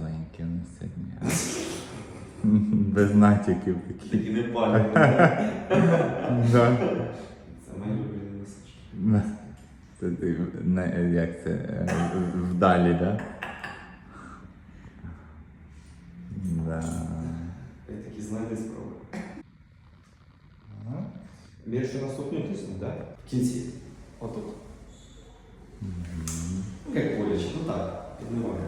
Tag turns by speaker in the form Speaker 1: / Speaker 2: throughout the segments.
Speaker 1: веселенькі у нас сьогодні. Без натяків такі.
Speaker 2: Такі не палять.
Speaker 1: Да.
Speaker 2: Це моє улюблене місце.
Speaker 1: Не, як це е, вдалі, да? Да.
Speaker 2: Я такі знайди справи. Більше наступну тисну, так? В кінці. Отут. Ну, як боляче, ну так, піднімає.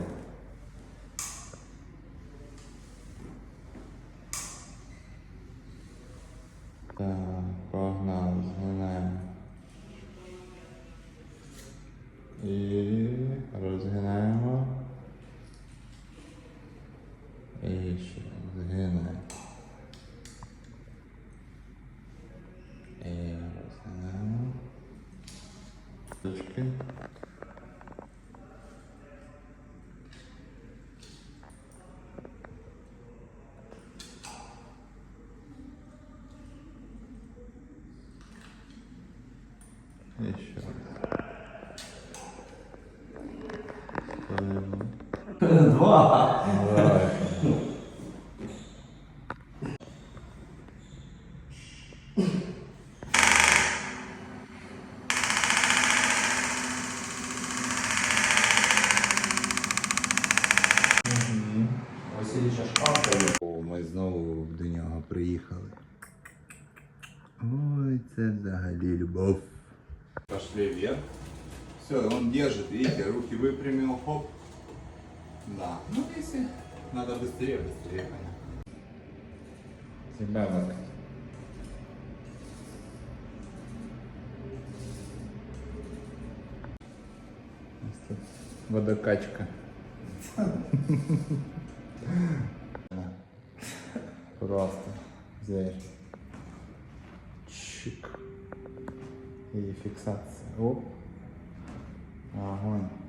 Speaker 1: І розгинаємо. І ще згинаємо. І розгинаємо. Ручки. І
Speaker 2: Два. Василій
Speaker 1: Ми знову до нього приїхали. Ой, це взагалі любов. Пошли вверх. Все, он держит, видите, руки выпрямил, хоп. Да. Ну, если надо быстрее, быстрее, понятно. Себя вот. Водокачка. Просто зверь. Чик. И фиксация. Оп. Огонь.
Speaker 3: Коли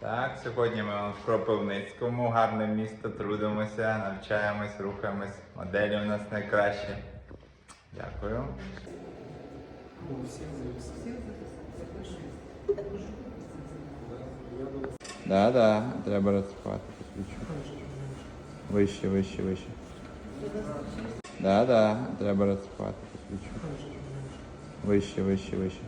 Speaker 1: Так, сьогодні ми в Кропивницькому, гарне місто, трудимося, навчаємось, рухаємось. Моделі у нас найкращі. Дякую. Да, да, треба посвідчу. Вище, вище, вище. Да, да, треба посвідчу. Вище, вище, вище.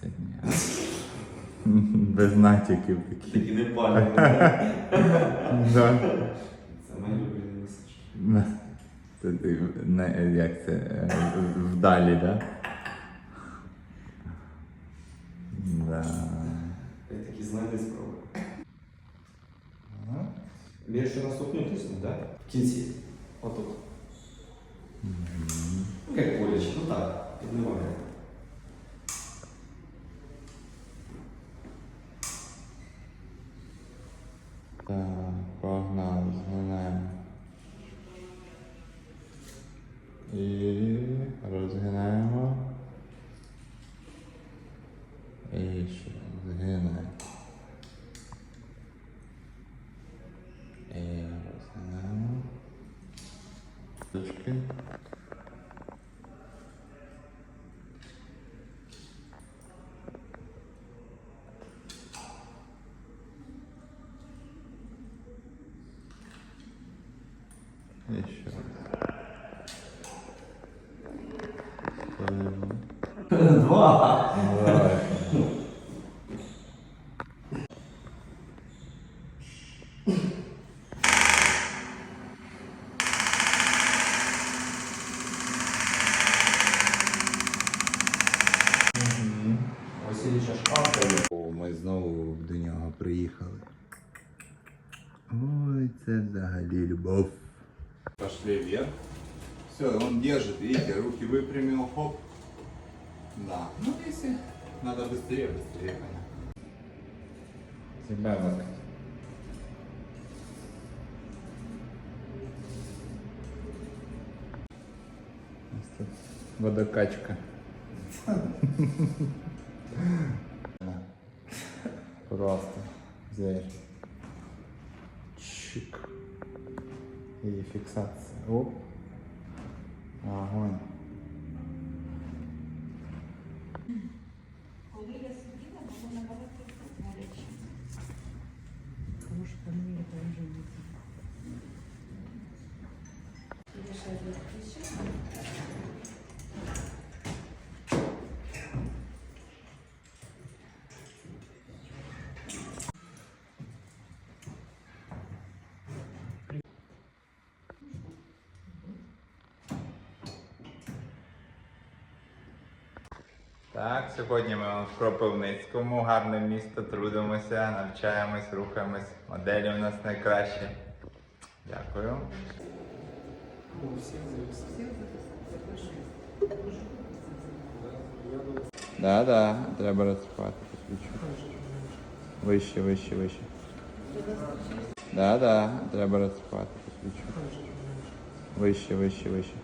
Speaker 1: Сьогодні. Без натяків такі.
Speaker 2: Такі не.
Speaker 1: Да.
Speaker 2: Це
Speaker 1: ти не, як це е, вдалі, да? Да.
Speaker 2: Я такі знайди справи. Більше наступну тисну, так? В кінці. Отут. Ну, як боляче, ну так, піднімає.
Speaker 1: І
Speaker 2: Два. Шкафа.
Speaker 1: Ми знову до нього приїхали. Ой, це взагалі любов. Пошли вверх. Все, он держит, видите, руки выпрямил, хоп. Да. Ну, если надо быстрее, быстрее, понятно. Нас тут водокачка. Просто зверь. Чик. И фиксация. Оп. Огонь.
Speaker 3: Коли я сиділа, було набагато
Speaker 1: сьогодні ми в Кропивницькому, гарне місто, трудимося, навчаємось, рухаємось. Моделі у нас найкращі. Дякую. Да, да, треба посвідчу. Вище, вище, вище. Да, да, треба посвідчу. Вище, вище, вище.